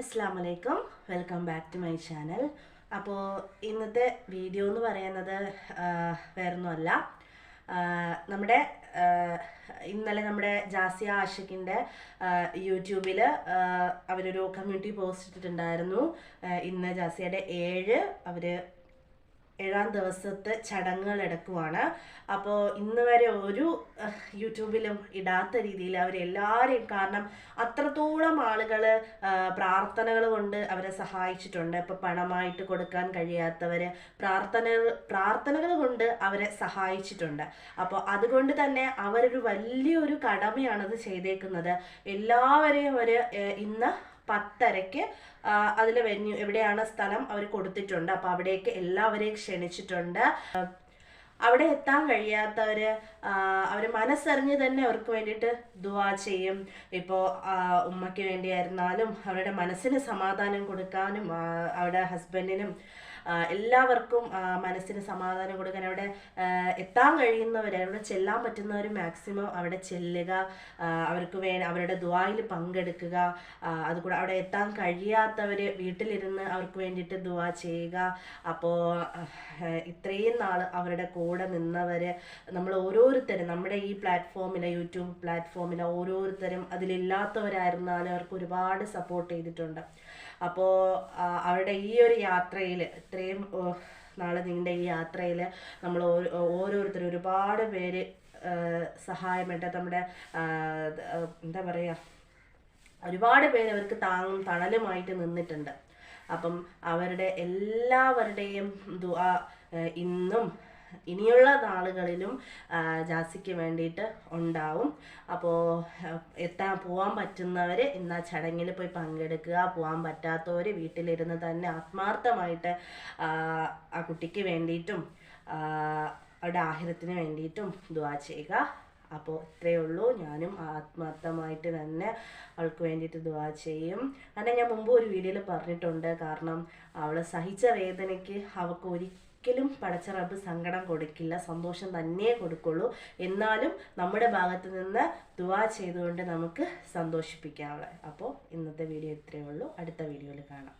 അസ്സാം വലൈക്കും welcome back to my channel. അപ്പോൾ ഇന്നത്തെ വീഡിയോ എന്ന് പറയുന്നത് വേറൊന്നുമല്ല. നമ്മുടെ ഇന്നലെ നമ്മുടെ ജാസിയ ആഷിഖിന്റെ യൂട്യൂബിൽ അവരൊരു കമ്മ്യൂണിറ്റി പോസ്റ്റ് ഇട്ടിട്ടുണ്ടായിരുന്നു. ഇന്ന് ജാസിയയുടെ ഏഴ് അവർ ഏഴാം ദിവസത്തെ ചടങ്ങുകൾ എടുക്കുവാണ് അപ്പോൾ ഇന്ന് വരെ ഒരു യൂട്യൂബിലും ഇടാത്ത രീതിയിൽ അവരെല്ലാവരെയും കാരണം അത്രത്തോളം ആളുകൾ പ്രാർത്ഥനകൾ കൊണ്ട് അവരെ സഹായിച്ചിട്ടുണ്ട്. ഇപ്പോൾ പണമായിട്ട് കൊടുക്കാൻ കഴിയാത്തവർ പ്രാർത്ഥന പ്രാർത്ഥനകൾ കൊണ്ട് അവരെ സഹായിച്ചിട്ടുണ്ട്. അപ്പോൾ അതുകൊണ്ട് തന്നെ അവരൊരു വലിയൊരു കടമയാണത് ചെയ്തേക്കുന്നത്. എല്ലാവരെയും അവർ ഇന്ന് പത്തരയ്ക്ക് അതിൽ വെന്യൂ എവിടെയാണ് സ്ഥലം അവർ കൊടുത്തിട്ടുണ്ട്. അപ്പോൾ അവിടേക്ക് എല്ലാവരെയും ക്ഷണിച്ചിട്ടുണ്ട്. അവിടെ എത്താൻ കഴിയാത്തവർ അവർ മനസ്സറിഞ്ഞ് തന്നെ അവർക്ക് വേണ്ടിയിട്ട് ദുവാ ചെയ്യും. ഇപ്പോൾ ഉമ്മയ്ക്ക് വേണ്ടിയായിരുന്നാലും അവരുടെ മനസ്സിന് സമാധാനം കൊടുക്കാനും അവരുടെ ഹസ്ബൻഡിനും എല്ലാവർക്കും മനസ്സിന് സമാധാനം കൊടുക്കാൻ അവിടെ എത്താൻ കഴിയുന്നവർ അവിടെ ചെല്ലാൻ പറ്റുന്നവർ മാക്സിമം അവിടെ ചെല്ലുക അവർക്ക് വേ അവരുടെ ദ്വായിൽ പങ്കെടുക്കുക അതുകൂടെ അവിടെ എത്താൻ കഴിയാത്തവർ വീട്ടിലിരുന്ന് അവർക്ക് വേണ്ടിയിട്ട് ദുവാ ചെയ്യുക. അപ്പോൾ ഇത്രയും നാൾ അവരുടെ കൂടെ നിന്നവർ നമ്മൾ ഓരോരുത്തരും നമ്മുടെ ഈ പ്ലാറ്റ്ഫോമിലെ യൂട്യൂബ് പ്ലാറ്റ്ഫോമിലെ ഓരോരുത്തരും അതിലില്ലാത്തവരായിരുന്നാലും അവർക്ക് ഒരുപാട് സപ്പോർട്ട് ചെയ്തിട്ടുണ്ട്. അപ്പോൾ അവരുടെ ഈ ഒരു യാത്രയിൽ ഇത്രയും നാളെ നീണ്ട ഈ യാത്രയിൽ നമ്മൾ ഓരോരുത്തരും ഒരുപാട് പേര് സഹായമായിട്ട് നമ്മുടെ എന്താ പറയുക ഒരുപാട് പേര് അവർക്ക് താങ്ങും തണലുമായിട്ട് നിന്നിട്ടുണ്ട്. അപ്പം അവരുടെ എല്ലാവരുടെയും ദുആ ഇന്നും ഇനിയുള്ള നാളുകളിലും ജാസിക്ക് വേണ്ടിയിട്ട് ഉണ്ടാവും. അപ്പോൾ എത്താൻ പോകാൻ പറ്റുന്നവർ ഇന്ന് ആ ചടങ്ങിൽ പോയി പങ്കെടുക്കുക. പോകാൻ പറ്റാത്തവർ വീട്ടിലിരുന്ന് തന്നെ ആത്മാർത്ഥമായിട്ട് ആ, കുട്ടിക്ക് വേണ്ടിയിട്ടും അവരുടെ ആഹിരത്തിന് വേണ്ടിയിട്ടും ദുവാ ചെയ്യുക. അപ്പോൾ ഇത്രയേ ഉള്ളൂ. ഞാനും ആത്മാർത്ഥമായിട്ട് തന്നെ അവൾക്ക് വേണ്ടിയിട്ട് ദുവാ ചെയ്യും. കാരണം ഞാൻ മുമ്പ് ഒരു വീഡിയോയിൽ പറഞ്ഞിട്ടുണ്ട്. കാരണം അവളെ സഹിച്ച വേദനയ്ക്ക് അവൾക്ക് ഒരിക്കലും പടച്ച റബ്ബ് സങ്കടം കൊടുക്കില്ല സന്തോഷം തന്നെ കൊടുക്കുള്ളൂ. എന്നാലും നമ്മുടെ ഭാഗത്ത് നിന്ന് ദുവാ ചെയ്തുകൊണ്ട് നമുക്ക് സന്തോഷിപ്പിക്കാം അപ്പോൾ ഇന്നത്തെ വീഡിയോ ഇത്രയേ ഉള്ളൂ. അടുത്ത വീഡിയോയിൽ കാണാം.